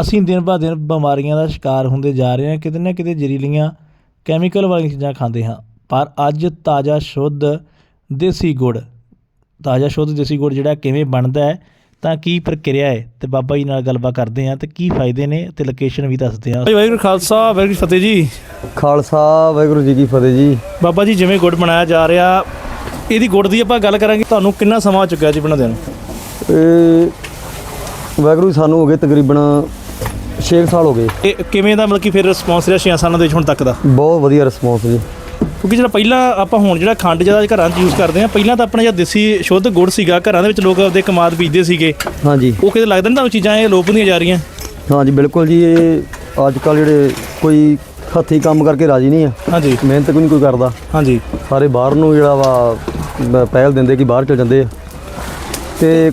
ਅਸੀਂ ਦਿਨ ਬਾ ਦਿਨ ਬਿਮਾਰੀਆਂ ਦਾ ਸ਼ਿਕਾਰ ਹੁੰਦੇ ਜਾ ਰਹੇ ਹਾਂ ਕਿਤੇ ਨਾ ਕਿਤੇ ਜ਼ਹਿਰੀਲੀਆਂ ਕੈਮੀਕਲ ਵਾਲੀਆਂ ਚੀਜ਼ਾਂ ਖਾਂਦੇ ਹਾਂ। ਪਰ ਅੱਜ ਤਾਜ਼ਾ ਸ਼ੁੱਧ ਦੇਸੀ ਗੁੜ ਤਾਜ਼ਾ ਸ਼ੁੱਧ ਦੇਸੀ ਗੁੜ ਜਿਹੜਾ ਕਿਵੇਂ ਬਣਦਾ ਹੈ ਤਾਂ ਕੀ ਪ੍ਰਕਿਰਿਆ ਹੈ ਤੇ ਬਾਬਾ ਜੀ ਨਾਲ ਗੱਲਬਾਤ ਕਰਦੇ ਹਾਂ ਤੇ ਕੀ ਫਾਇਦੇ ਨੇ ਤੇ ਲੋਕੇਸ਼ਨ ਵੀ ਦੱਸਦੇ ਹਾਂ। ਵਾਹਿਗੁਰੂ ਖਾਲਸਾ ਵਾਹਿਗੁਰੂ ਜੀ ਫਤਿਹ ਜੀ। ਖਾਲਸਾ ਵਾਹਿਗੁਰੂ ਜੀ ਕੀ ਫਤਿਹ ਜੀ। ਬਾਬਾ ਜੀ ਜਿਵੇਂ ਗੁੜ ਬਣਾਇਆ ਜਾ ਰਿਹਾ ਇਹਦੀ ਗੁੜ ਦੀ ਆਪਾਂ ਗੱਲ ਕਰਾਂਗੇ ਤੁਹਾਨੂੰ ਕਿੰਨਾ ਸਮਾਂ ਹੋ ਚੁੱਕਿਆ ਜੀ ਬਣਾਉਂਦੇ ਨੂੰ? ਇਹ ਵਾਹਿਗੁਰੂ ਜੀ ਸਾਨੂੰ ਹੋ ਗਏ ਤਕਰੀਬਨ 6 ਸਾਲ ਹੋ ਗਏ। ਇਹ ਕਿਵੇਂ ਦਾ ਮਤਲਬ ਕਿ ਫਿਰ ਰਿਸਪੌਂਸ ਰਿਹਾ ਛੇ ਸਾਲਾਂ ਦੇ ਵਿੱਚ ਹੁਣ ਤੱਕ ਦਾ? ਬਹੁਤ ਵਧੀਆ ਰਿਸਪੌਂਸ ਜੀ। ਕਿਉਂਕਿ ਜਿਹੜਾ ਪਹਿਲਾਂ ਆਪਾਂ ਹੁਣ ਜਿਹੜਾ ਖੰਡ ਜ਼ਿਆਦਾ ਘਰਾਂ 'ਚ ਯੂਜ਼ ਕਰਦੇ ਆ ਪਹਿਲਾਂ ਤਾਂ ਆਪਣਾ ਜਿਹੜਾ ਦੇਸੀ ਸ਼ੁੱਧ ਗੁੜ ਸੀਗਾ ਘਰਾਂ ਦੇ ਵਿੱਚ ਲੋਕ ਆਪਦੇ ਕਮਾਦ ਬੀਜਦੇ ਸੀਗੇ। ਹਾਂਜੀ। ਉਹ ਕਿਤੇ ਲੱਗਦਾ ਨਹੀਂ ਤੁਹਾਨੂੰ ਚੀਜ਼ਾਂ ਇਹ ਲੋਪ ਹੁੰਦੀਆਂ ਜਾ ਰਹੀਆਂ? ਹਾਂਜੀ ਬਿਲਕੁਲ ਜੀ ਇਹ ਅੱਜ ਕੱਲ ਜਿਹੜੇ ਕੋਈ ਹੱਥੀ ਕੰਮ ਕਰਕੇ ਰਾਜੀ ਨਹੀਂ ਆ। ਹਾਂਜੀ। ਮਿਹਨਤ ਕੋਈ ਨਹੀਂ ਕੋਈ ਕਰਦਾ। ਹਾਂਜੀ। ਸਾਰੇ ਬਾਹਰ ਨੂੰ ਜਿਹੜਾ ਵਾ ਪਹਿਲ ਦਿੰਦੇ ਕਿ ਬਾਹਰ ਚਲ ਜਾਂਦੇ ਆ। ਤੇ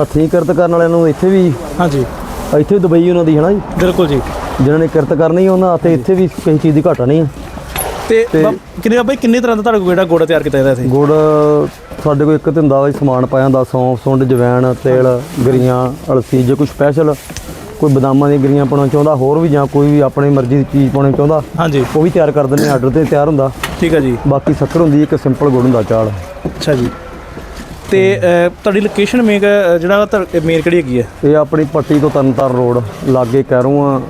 ਹੱਥੀ ਕਿਰਤ ਕਰਨ ਵਾਲਿਆਂ ਨੂੰ ਇੱਥੇ ਵੀ ਹਾਂਜੀ। ਇੱਥੇ ਦੁਬਈ ਉਹਨਾਂ ਦੀ ਹੈ ਨਾ ਜੀ? ਬਿਲਕੁਲ ਜੀ। ਜਿਨ੍ਹਾਂ ਨੇ ਕਿਰਤ ਕਰਨੀ ਉਹਨਾਂ ਤੇ ਇੱਥੇ ਵੀ ਕਿਸੇ ਚੀਜ਼ ਦੀ ਘਾਟਾ ਨਹੀਂ ਆ ਤੇ ਤੇ- ਬਾ- ਕਿੰਨੇ ਬਾਈ ਕਿੰਨੇ ਤਰ੍ਹਾਂ ਦਾ ਤੁਹਾਡੇ ਕੋਲ ਜਿਹੜਾ ਗੁੜ ਤਿਆਰ ਕੀਤਾ ਜਾਂਦਾ ਇੱਥੇ? ਗੁੜ ਸਾਡੇ ਕੋਲ ਇੱਕ ਤੇ ਹੁੰਦਾ ਵਾ ਜੀ ਸਮਾਨ ਪਾਇਆ ਹੁੰਦਾ ਸੌਂਫ ਸੁੰਡ ਜਵੈਣ ਤੇਲ ਗਰੀਆਂ ਅਲਸੀ ਜੇ ਕੋਈ ਸਪੈਸ਼ਲ ਕੋਈ ਬਦਾਮਾਂ ਦੀਆਂ ਗਰੀਆਂ ਪਾਉਣਾ ਚਾਹੁੰਦਾ ਹੋਰ ਵੀ ਜਾਂ ਕੋਈ ਵੀ ਆਪਣੀ ਮਰਜ਼ੀ ਦੀ ਚੀਜ਼ ਪਾਉਣੀ ਚਾਹੁੰਦਾ ਹਾਂਜੀ। ਉਹ ਵੀ ਤਿਆਰ ਕਰ ਦਿੰਦੇ ਆਰਡਰ ਤੇ ਤਿਆਰ ਹੁੰਦਾ। ਠੀਕ ਹੈ ਜੀ। ਬਾਕੀ ਸ਼ੱਕਰ ਹੁੰਦੀ ਇੱਕ ਸਿੰਪਲ ਗੁੜ ਹੁੰਦਾ ਚਾਲ ਅੱਛਾ ਜੀ। ਤੇ ਅ, ਤੁਹਾਡੀ ਲੋਕੇਸ਼ਨ ਮੇਕ ਜਿਹੜਾ ਮੇਨ ਕਿਹੜੀ ਹੈਗੀ ਹੈ? ਇਹ ਆਪਣੀ ਪੱਟੀ ਤੋਂ ਤਰਨਤਾਰਨ ਰੋਡ ਲਾਗੇ ਕਹਿਰੂਆਂ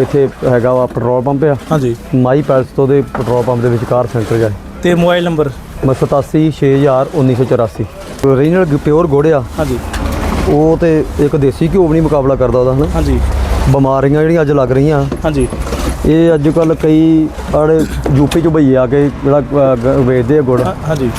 ਇੱਥੇ ਹੈਗਾ ਵਾ ਪੈਟਰੋਲ ਪੰਪ ਆ। ਹਾਂਜੀ। ਮਾਈ ਪੈਲਸ ਤੋਂ ਦੇ ਪੈਟਰੋਲ ਪੰਪ ਦੇ ਵਿਚਕਾਰ ਸੈਂਟਰ ਜਾ ਤੇ ਮੋਬਾਈਲ ਨੰਬਰ? ਮੈਂ 87 6000 1984 ਓਰੀਜਨਲ ਪਿਓਰ ਗੁੜ ਆ। ਹਾਂਜੀ। ਉਹ ਤੇ ਇੱਕ ਦੇਸੀ ਘਿਓ ਵੀ ਨਹੀਂ ਮੁਕਾਬਲਾ ਕਰਦਾ ਉਹਦਾ ਹਨਾ? ਹਾਂਜੀ। ਬਿਮਾਰੀਆਂ ਜਿਹੜੀਆਂ ਅੱਜ ਲੱਗ ਰਹੀਆਂ। ਹਾਂਜੀ। ਇਹ ਅੱਜ ਕੱਲ ਕਈ ਆੜੇ ਯੂਪੀ ਚ ਭਈਏ ਆ ਕੇ ਜਿਹੜਾ ਗ- ਵੇਚਦੇ ਆ ਗੁੜ। ਹਾਂ- ਹਾਂਜੀ।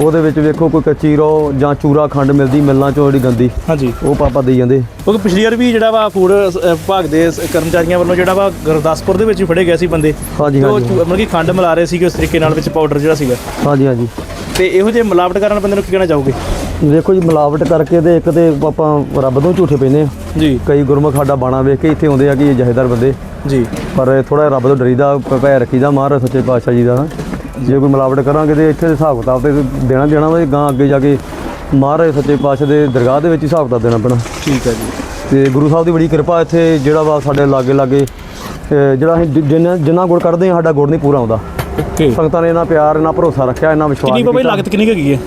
ਉਹਦੇ ਵਿੱਚ ਵੇਖੋ ਕੋਈ ਕੱਚੀ ਰੋ ਜਾਂ ਚੂਰਾ ਖੰਡ ਮਿਲਦੀ ਮਿਲਣਾ ਚੋਂ ਜਿਹੜੀ ਗੰਦੀ ਹਾਂਜੀ। ਉਹ ਪਾਪਾ ਦੇਈ ਜਾਂਦੇ। ਕਿਉਂਕਿ ਪਿਛਲੀ ਵਾਰ ਵੀ ਜਿਹੜਾ ਵਾ ਫੂਡ ਵਿਭਾਗ ਦੇ ਕਰਮਚਾਰੀਆਂ ਵੱਲੋਂ ਜਿਹੜਾ ਵਾ ਗੁਰਦਾਸਪੁਰ ਦੇ ਵਿੱਚ ਵੀ ਫੜੇ ਗਏ ਸੀ ਬੰਦੇ। ਹਾਂਜੀ ਉਹ ਹਾਂਜੀ। ਮਤਲਬ ਕਿ ਖੰਡ ਮਿਲਾ ਰਹੇ ਸੀਗੇ ਉਸ ਤਰੀਕੇ ਨਾਲ ਵਿੱਚ ਪਾਊਡਰ ਜਿਹੜਾ ਸੀਗਾ। ਹਾਂਜੀ ਹਾਂਜੀ। ਤੇ ਇਹੋ ਜਿਹੇ ਮਿਲਾਵਟ ਕਰਨ ਬੰਦੇ ਨੂੰ ਕੀ ਕਹਿਣਾ ਚਾਹੋਗੇ? ਵੇਖੋ ਜੀ ਮਿਲਾਵਟ ਕਰਕੇ ਤੇ ਇੱਕ ਤੇ ਆਪਾਂ ਰੱਬ ਤੋਂ ਝੂਠੇ ਪੈਨੇ ਆ ਜੀ। ਕਈ ਗੁਰਮੁਖ ਸਾਡਾ ਬਾਣਾ ਵੇਖ ਕੇ ਇੱਥੇ ਆਉਂਦੇ ਆ ਕਿ ਇਹ ਜਹੇਦਾਰ ਬੰਦੇ। ਜੀ। ਪਰ ਥੋੜਾ ਰੱਬ ਤੋਂ ਡਰੀਦਾ ਪ- ਭੈ ਰੱਖੀਦਾ ਮਹਾਰਾਜ ਸੱਚੇ ਪਾਤਸ਼ਾਹ ਜੀ ਦਾ। ਜੇ ਕੋਈ ਮਿਲਾਵਟ ਕਰਾਂਗੇ ਤੇ ਇੱਥੇ ਦੇ ਹਿਸਾਬ ਕਿਤਾਬ ਤੇ ਦੇਣਾ ਦੇਣਾ ਵਾ ਗਾਂ ਅੱਗੇ ਜਾ ਕੇ ਮਹਾਰਾਜ ਸੱਚੇ ਪਾਤਸ਼ਾਹ ਦੇ ਦਰਗਾਹ ਦੇ ਵਿੱਚ ਹੀ ਹਿਸਾਬ ਕਿਤਾਬ ਦੇਣਾ ਪੈਣਾ। ਠੀਕ ਹੈ ਜੀ। ਤੇ ਗੁਰੂ ਸਾਹਿਬ ਦੀ ਬੜੀ ਕਿਰਪਾ ਇੱਥੇ ਜਿਹੜਾ ਵਾ ਸਾਡੇ ਲਾਗੇ ਲਾਗੇ ਜਿਹੜਾ ਅਸੀਂ ਜਿ- ਜਿੰਨਾ ਜਿੰਨਾ ਗੁੜ ਕੱਢਦੇ ਹਾਂ ਸਾਡਾ ਗੁੜ ਨਹੀਂ ਪੂਰਾ ਆਉਂਦਾ। ਓਕੇ। ਸੰਗਤਾਂ ਨੇ ਇਹਨਾਂ ਪਿਆਰ ਇਹਨਾਂ ਭਰੋਸਾ ਰੱਖਿਆ ਇਹਨਾਂ ਵਿਸ਼ਵਾਸ ਕਿੰਨੀ ਬਾਬਾ ਜੀ। ਲਾਗਤ ਕਿੰਨੀ ਹੈਗੀ ਹੈ?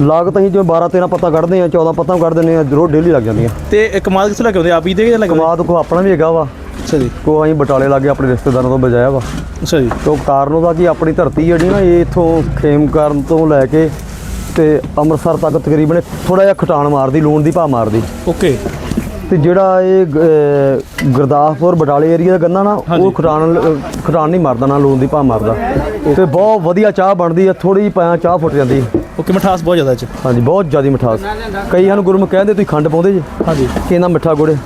ਲਾਗਤ ਅਸੀਂ ਜਿਵੇਂ 12 13 ਪੱਤਾ ਕੱਢਦੇ ਹਾਂ 14 ਪੱਤਾ ਕੱਢ ਦਿੰਦੇ ਹਾਂ ਰੋਜ਼ ਡੇਲੀ ਲੱਗ ਜਾਂਦੀਆਂ। ਤੇ ਇਹ ਕਮਾਲ ਕਿੱਥੋਂ ਲੈ ਕੇ ਆਉਂਦੇ ਆਪ ਹੀ ਦੇ ਆਉਂਦੇ ਕਮਾਦ ਕੋ ਆਪਣਾ ਵੀ ਹੈਗਾ ਵਾ। ਅੱਛਾ ਜੀ। ਕੋ ਅਸੀਂ ਬਟਾਲੇ ਲਾਗੇ ਆਪਣੇ ਰਿਸ਼ਤੇਦਾਰਾਂ ਤੋਂ ਬਜਾਇਆ ਵਾ। ਅੱਛਾ ਜੀ। ਤੇ ਉਹ ਕਾਰਨ ਉਹਦਾ ਕਿ ਆਪਣੀ ਧਰਤੀ ਜਿਹੜੀ ਨਾ ਇਹ ਇਥੋਂ ਖੇਮਕਰਨ ਤੋਂ ਲੈ ਕੇ ਤੇ ਅੰਮ੍ਰਿਤਸਰ ਤੱਕ ਤਕਰੀਬਨ ਥੋੜਾ ਜਿਹਾ ਖਟਾਣ ਮਾਰਦੀ ਲੂਣ ਦੀ ਭਾ ਮਾਰਦੀ। ਓਕੇ। ਤੇ ਜਿਹੜਾ ਇਹ ਅਹ, ਗੁਰਦਾਸਪੁਰ ਬਟਾਲੇ ਏਰੀਆ ਦਾ ਗੰਨਾ ਨਾ ਉਹ ਖਟਾਣ ਖਟਾਣ ਨਹੀਂ ਮਾਰਦਾ ਨਾ ਲੂਣ ਦੀ ਭਾ ਮਾਰਦਾ। ਤੇ ਬਹੁਤ ਵਧੀਆ ਚਾਹ ਬਣਦੀ ਹੈ ਥੋੜੀ ਪਾਇਆ ਚਾਹ ਫੁੱਟ ਜਾਂਦੀ। ਓਕੇ ਮਿਠਾਸ ਬਹੁਤ ਜ਼ਿਆਦਾ ਇਹ ਚ ਹਾਂਜੀ ਬਹੁਤ ਜ਼ਿਆਦਾ ਮਿਠਾਸ। ਕਈ ਸਾਨੂੰ ਗੁਰਮੁਖ ਕਹਿੰਦੇ ਤੁਸੀਂ ਖੰਡ ਪਾਉਂਦੇ ਜੀ? ਹਾਂਜੀ। ਕਿ ਇਹਨਾਂ ਮਿੱਠਾ ਗੁੜ ਹੈ?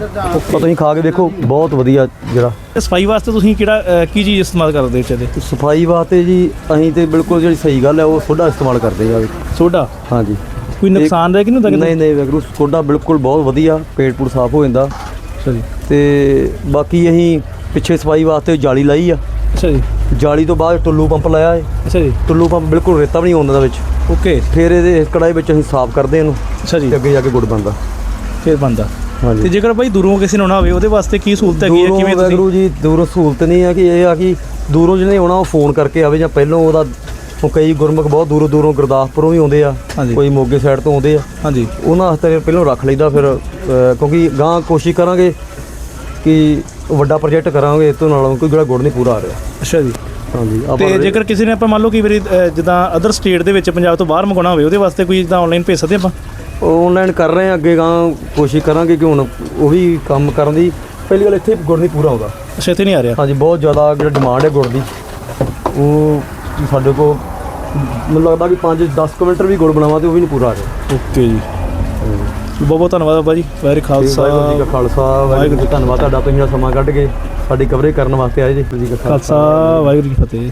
ਪਰ ਤੁਸੀਂ ਖਾ ਕੇ ਦੇਖੋ ਬਹੁਤ ਵਧੀਆ ਜਿਹੜਾ। ਤੇ ਸਫ਼ਾਈ ਵਾਸਤੇ ਤੁਸੀਂ ਕਿਹੜਾ ਕੀ ਚੀਜ਼ ਇਸਤੇਮਾਲ ਕਰਦੇ ਹੋ ਸਫ਼ਾਈ ਵਾਸਤੇ ਜੀ ਅਸੀਂ ਤੇ ਬਿਲਕੁਲ ਜਿਹੜੀ ਸਹੀ ਗੱਲ ਹੈ ਉਹ ਸੋਡਾ ਇਸਤੇਮਾਲ ਕਰਦੇ ਆ। ਸੋਡਾ ਹਾਂਜੀ। ਕੋਈ ਨੁਕਸਾਨ ਹੈ ਕਿ ਨਹੀਂ ਹੁੰਦਾ ਨਹੀਂ ਨਹੀਂ ਵੈਗਰੂ ਸੋਡਾ ਬਿਲਕੁਲ ਬਹੁਤ ਵਧੀਆ ਪੇਟ ਪੂਟ ਸਾਫ਼ ਹੋ ਜਾਂਦਾ। ਅੱਛਾ ਜੀ। ਤੇ ਬਾਕੀ ਅਸੀਂ ਪਿੱਛੇ ਸਫ਼ਾਈ ਵਾਸਤੇ ਜਾਲੀ ਲਾਈ ਆ। ਅੱਛਾ ਜੀ। ਜਾਲੀ ਤੋਂ ਬਾਅਦ ਟੁੱਲੂ ਪੰਪ ਲਾਇਆ ਹੈ ਅੱਛਾ ਜੀ। ਟੁੱਲੂ ਪੰਪ ਬਿਲਕੁਲ ਰੇਤਾ ਵੀ ਨਹੀਂ ਆਉਂਦਾ ਵਿੱਚ। ਓਕੇ। ਫਿਰ ਇਹਦੇ ਇਸ ਕੜਾਈ ਵਿੱਚ ਅਸੀਂ ਸਾਫ਼ ਕਰਦੇ ਇਹਨੂੰ। ਅੱਛਾ ਜੀ। ਤੇ ਅੱਗੇ ਜਾ ਕੇ ਗੁੜ ਬਣਦਾ। ਫਿਰ ਬੰਦਾ ਤੇ ਜੇਕਰ ਭਾਈ ਦੂਰੋਂ ਕਿਸੇ ਨੇ ਆਉਣਾ ਹੋਵੇ ਉਹਦੇ ਵਾਸਤੇ ਕੀ ਸਹੂਲਤ ਹੈਗੀ ਹੈ? ਦੂਰੋਂ ਕਿਵੇਂ ਤੁਸੀਂ? ਵੈਗਰੂ ਜੀ ਦੂਰੋਂ ਸਹੂਲਤ ਨਹੀਂ ਹੈ ਕਿ ਇਹ ਆ ਕਿ ਦੂਰੋਂ ਜਿਹਨੇ ਆਉਣਾ ਉਹ ਫੋਨ ਕਰਕੇ ਆਵੇ ਜਾਂ ਪਹਿਲਾਂ ਉਹਦਾ ਉਹ ਕਈ ਗੁਰਮੁਖ ਬਹੁਤ ਦੂਰੋਂ ਦੂਰੋਂ ਗੁਰਦਾਸਪੁਰੋਂ ਵੀ ਆਉਂਦੇ ਆ ਹਾਂਜੀ। ਕੋਈ ਮੋਗੇ ਸਾਈਡ ਤੋਂ ਆਉਂਦੇ ਆ। ਹਾਂਜੀ। ਉਹਨਾਂ ਵਾਸਤੇ ਪਹਿਲਾਂ ਰੱਖ ਲਈਦਾ ਫਿਰ ਕਿਉਂਕਿ ਗਾਂ ਕੋਸ਼ਿਸ਼ ਕਰਾਂਗੇ ਕਿ ਵੱਡਾ ਪ੍ਰੋਜੈਕਟ ਕਰਾਂਗੇ ਇਹ ਤੋਂ ਨਾਲ ਕੋਈ ਜਿਹੜਾ ਗੁੜ ਨਹੀਂ ਪੂਰਾ ਆ ਰਿਹਾ। ਅੱਛਾ ਜੀ। ਹਾਂਜੀ ਤੇ ਆਪਾਂ ਜੇਕਰ ਕਿਸੇ ਨੇ ਆਪਾਂ ਮੰਨ ਲਓ ਕਈ ਵਾਰੀ ਅ, ਜਿੱਦਾਂ ਅਦਰ ਸਟੇਟ ਦੇ ਵਿੱਚ ਪੰਜਾਬ ਤੋਂ ਬਾਹਰ ਮੰਗਾਉਣਾ ਹੋਵੇ ਉਹਦੇ ਵਾਸਤੇ ਕੋਈ ਜਿੱਦਾਂ ਆਨਲਾਈਨ ਭੇਜ ਸਕਦੇ ਆਪਾਂ? ਆਨਲਾਈਨ ਕਰ ਰਹੇ ਹਾਂ ਅੱਗੇ ਗਾਂ ਕੋਸ਼ਿਸ਼ ਕਰਾਂਗੇ ਕਿ ਹੁਣ ਉਹ ਵੀ ਕੰਮ ਕਰਨ ਦੀ। ਪਹਿਲੀ ਗੱਲ ਇੱਥੇ ਗੁੜ ਨਹੀਂ ਪੂਰਾ ਆਉਂਦਾ। ਅੱਛਾ ਇੱਥੇ ਨਹੀਂ ਆ ਰਿਹਾ। ਹਾਂਜੀ ਬਹੁਤ ਜ਼ਿਆਦਾ ਜਿਹੜਾ ਡਿਮਾਂਡ ਹੈ ਗੁੜ ਦੀ ਉਹ ਸਾਡੇ ਕੋਲ ਮੈਨੂੰ ਲੱਗਦਾ ਕਿ 5 10 ਕਿਲੋਮੀਟਰ ਵੀ ਗੁੜ ਬਣਾਵਾਂ ਤੇ ਉਹ ਵੀ ਨਹੀਂ ਪੂਰਾ ਆ ਰਿਹਾ। ਓਕੇ ਜੀ। ਬਹੁਤ ਬਹੁਤ ਧੰਨਵਾਦ ਬਾਬਾ ਜੀ ਵਾਹਿਗੁਰੂ ਖਾਲਸਾ ਵਾਹਿਗੁਰੂ ਜੀ ਕਾ ਖਾਲਸਾ। ਵਾਹਿਗੁਰੂ ਜੀ ਧੰਨਵਾਦ ਤੁਹਾਡਾ ਤੁਸੀਂ ਸਮਾਂ ਕੱਢ ਕੇ ਸਾਡੀ ਕਵਰੇਜ ਕਰਨ ਵਾਸਤੇ ਆਏ ਜੀ। ਜੀ ਖਾਲਸਾ ਵਾਹਿਗੁਰੂ ਜੀ ਫਤਿਹ।